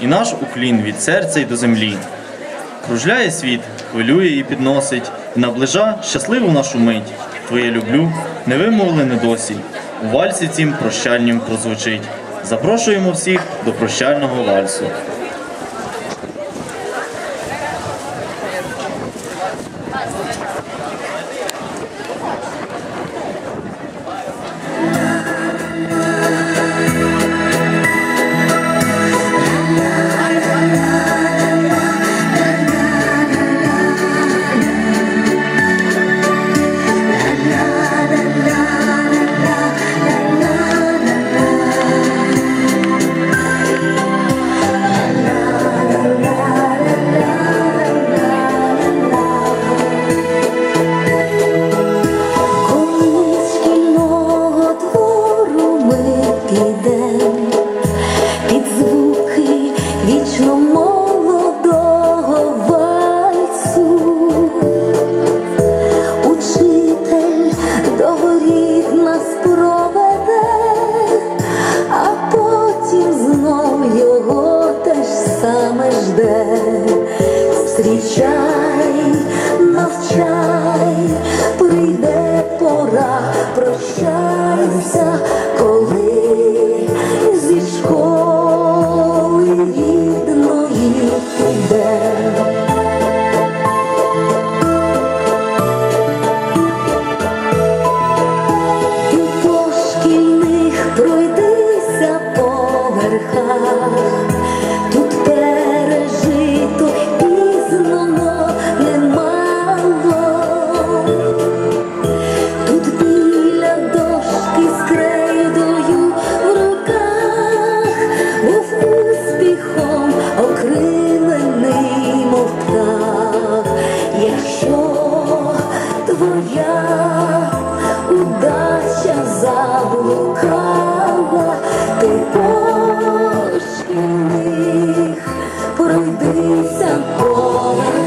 і наш уклін від серця й до землі. Кружляє світ, хвилює і підносить, і наближа щасливу нашу мить. Твоє люблю, невимовлене досі. У вальсі цім прощальнім прозвучить. Запрошуємо всіх до прощального вальсу. Коли вічно молодого вальсу, учитель до воріт нас проведе, а потім знов його те ж саме жде. Зустрічай твоя удача заблукала, ти пошки них пройдися поле.